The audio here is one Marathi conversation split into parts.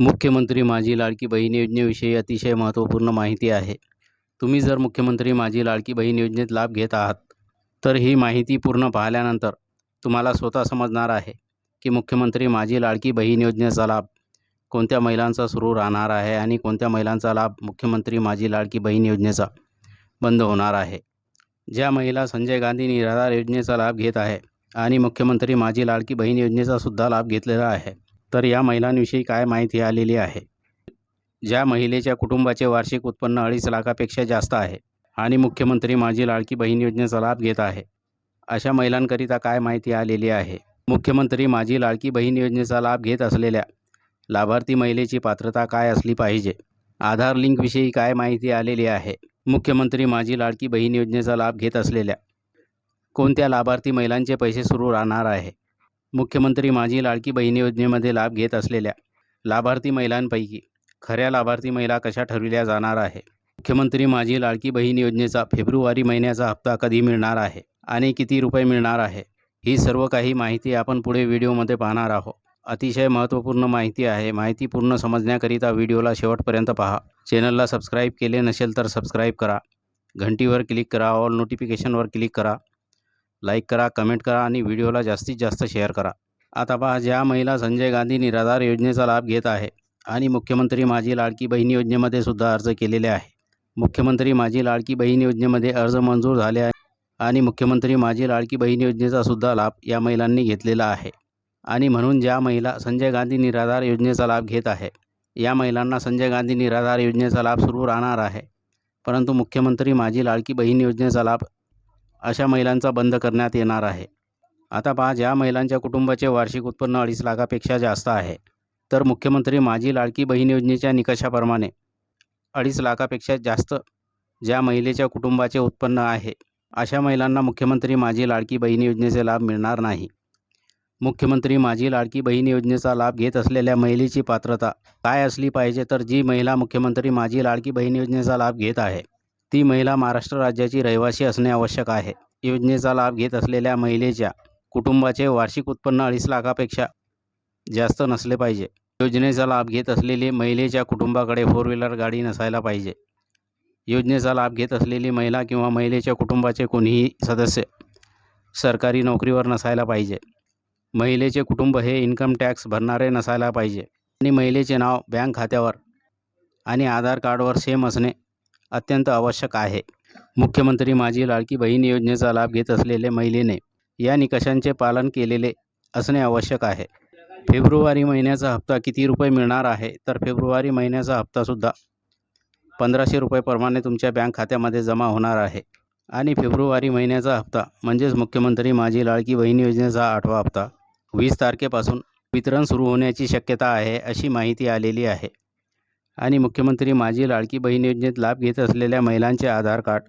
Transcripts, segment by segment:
मुख्यमंत्री माझी लाडकी बहीण योजनेविषयी अतिशय महत्त्वपूर्ण माहिती आहे. तुम्ही जर मुख्यमंत्री माझी लाडकी बहीण योजनेत लाभ घेत आहात तर ही माहिती पूर्ण पाहिल्यानंतर तुम्हाला स्वतः समजणार आहे की मुख्यमंत्री माझी लाडकी बहीण योजनेचा लाभ कोणत्या महिलांचा सुरू राहणार आहे आणि कोणत्या महिलांचा लाभ मुख्यमंत्री माझी लाडकी बहीण योजनेचा बंद होणार आहे. ज्या महिला संजय गांधी निराधार योजनेचा लाभ घेत आहे आणि मुख्यमंत्री माझी लाडकी बहीण योजनेचा सुद्धा लाभ घेतलेला आहे तर या महिलांविषयी काय माहिती आलेली आहे? ज्या महिलेच्या कुटुंबाचे वार्षिक उत्पन्न अडीच लाखापेक्षा जास्त आहे आणि मुख्यमंत्री माझी लाडकी बहीण योजनेचा लाभ घेत आहे अशा महिलांकरिता काय माहिती आलेली आहे? मुख्यमंत्री माझी लाडकी बहीण योजनेचा लाभ घेत असलेल्या लाभार्थी महिलेची पात्रता काय असली पाहिजे? आधार लिंकविषयी काय माहिती आलेली आहे? मुख्यमंत्री माझी लाडकी बहीण योजनेचा लाभ घेत असलेल्या कोणत्या लाभार्थी महिलांचे पैसे सुरू राहणार आहे? मुख्यमंत्री माझी लाडकी बहीण योजनेमध्ये लाभ घेत असलेल्या लाभार्थी महिलांपैकी खऱ्या लाभार्थी महिला कशा ठरविल्या जाणार आहे? मुख्यमंत्री माझी लाडकी बहीण योजनेचा फेब्रुवारी महिन्याचा हप्ता कधी मिळणार आहे आणि किती रुपये मिळणार आहे? ही सर्व काही माहिती आपण पुढे व्हिडिओमध्ये पाहणार आहोत. अतिशय महत्त्वपूर्ण माहिती आहे. माहिती पूर्ण समजण्याकरिता व्हिडिओला शेवटपर्यंत पहा. चॅनलला सबस्क्राईब केले नसेल तर सबस्क्राईब करा. घंटीवर क्लिक करा. ऑल नोटिफिकेशनवर क्लिक करा. लाईक करा कमेंट करा आणि व्हिडिओला जास्तीत जास्त शेअर करा. आता पहा ज्या महिला संजय गांधी निराधार योजनेचा लाभ घेत आहे आणि मुख्यमंत्री माझी लाडकी बहीण योजनेमध्ये सुद्धा अर्ज केलेले आहे. मुख्यमंत्री माझी लाडकी बहीण योजनेमध्ये अर्ज मंजूर झाले आहे आणि मुख्यमंत्री माझी लाडकी बहीण योजनेचा सुद्धा लाभ या महिलांनी घेतलेला आहे. आणि म्हणून ज्या महिला संजय गांधी निराधार योजनेचा लाभ घेत आहे या महिलांना संजय गांधी निराधार योजनेचा लाभ सुरू राहणार आहे. परंतु मुख्यमंत्री माझी लाडकी बहीण योजनेचा लाभ अशा महिलांचा बंद करण्यात येणार आहे. आता पहा ज्या महिलांच्या कुटुंबाचे वार्षिक उत्पन्न अडीच लाखापेक्षा जास्त आहे तर मुख्यमंत्री माझी लाडकी बहीण योजनेच्या निकषाप्रमाणे अडीच लाखापेक्षा जास्त ज्या महिलेच्या कुटुंबाचे उत्पन्न आहे अशा महिलांना मुख्यमंत्री माझी लाडकी बहीण योजनेचे लाभ मिळणार नाही. मुख्यमंत्री माझी लाडकी बहीण योजनेचा लाभ घेत असलेल्या महिलेची पात्रता काय असली पाहिजे तर जी महिला मुख्यमंत्री माझी लाडकी बहीण योजनेचा लाभ घेत आहे ती महिला महाराष्ट्र राज्याची रहिवासी असणे आवश्यक आहे. योजनेचा लाभ घेत असलेल्या महिलेच्या कुटुंबाचे वार्षिक उत्पन्न अडीच लाखापेक्षा जास्त नसले पाहिजे. योजनेचा लाभ घेत असलेली महिलेच्या कुटुंबाकडे फोर व्हीलर गाडी नसायला पाहिजे. योजनेचा लाभ घेत असलेली महिला किंवा महिलेच्या कुटुंबाचे कोणीही सदस्य सरकारी नोकरीवर नसायला पाहिजे. महिलेचे कुटुंब हे इन्कम टॅक्स भरणारे नसायला पाहिजे. आणि महिलेचे नाव बँक खात्यावर आणि आधार कार्डवर सेम असणे अत्यंत आवश्यक आहे. मुख्यमंत्री माझी लाडकी बहीण योजनेचा लाभ घेत असलेले महिलेने या निकषांचे पालन केलेले असणे आवश्यक आहे. फेब्रुवारी महिन्याचा हप्ता किती रुपये मिळणार आहे? तर फेब्रुवारी महिन्याचा हप्तासुद्धा पंधराशे रुपयेप्रमाणे तुमच्या बँक खात्यामध्ये जमा होणार आहे. आणि फेब्रुवारी महिन्याचा हप्ता म्हणजेच मुख्यमंत्री माझी लाडकी बहीण योजनेचा आठवा हप्ता वीस तारखेपासून वितरण सुरू होण्याची शक्यता आहे अशी माहिती आलेली आहे. आणि मुख्यमंत्री माझी लाडकी बहीण योजनेत लाभ घेत असलेल्या महिलांचे आधार कार्ड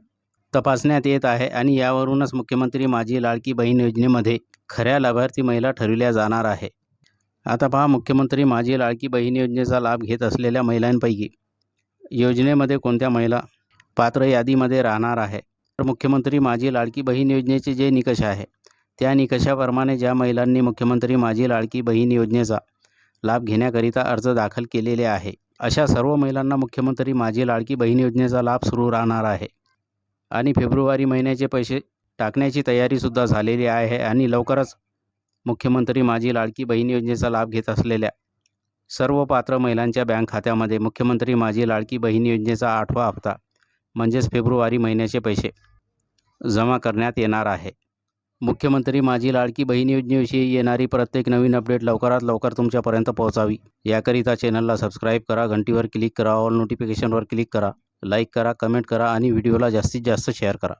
तपासण्यात येत आहे आणि यावरूनच मुख्यमंत्री माझी लाडकी बहीण योजनेमध्ये खऱ्या लाभार्थी महिला ठरविल्या जाणार आहे. आता पहा मुख्यमंत्री माझी लाडकी बहीण योजनेचा लाभ घेत असलेल्या महिलांपैकी योजनेमध्ये कोणत्या महिला पात्र यादीमध्ये राहणार आहे? तर मुख्यमंत्री माझी लाडकी बहीण योजनेचे जे निकष आहे त्या निकषाप्रमाणे ज्या महिलांनी मुख्यमंत्री माझी लाडकी बहीण योजनेचा लाभ घेण्याकरिता अर्ज दाखल केलेले आहे अशा सर्व महिलांना मुख्यमंत्री माझी लाडकी बहीण योजनेचा लाभ सुरू राहणार आहे. आणि फेब्रुवारी महिन्याचे पैसे टाकण्याची तयारीसुद्धा झालेली आहे आणि लवकरच मुख्यमंत्री माझी लाडकी बहीण योजनेचा लाभ घेत असलेल्या सर्व पात्र महिलांच्या बँक खात्यामध्ये मुख्यमंत्री माझी लाडकी बहीण योजनेचा आठवा हप्ता म्हणजेच फेब्रुवारी महिन्याचे पैसे जमा करण्यात येणार आहे. मुख्यमंत्री माझी लाडकी बहीण योजनेविषयी येणारी प्रत्येक नवीन अपडेट लवकरात लवकर तुमच्यापर्यंत पोहोचावी. याकरिता चॅनलला सबस्क्राईब करा घंटीवर क्लिक करा ऑल नोटिफिकेशनवर क्लिक करा लाईक करा कमेंट करा आणि व्हिडिओला जास्तीत जास्त शेअर करा.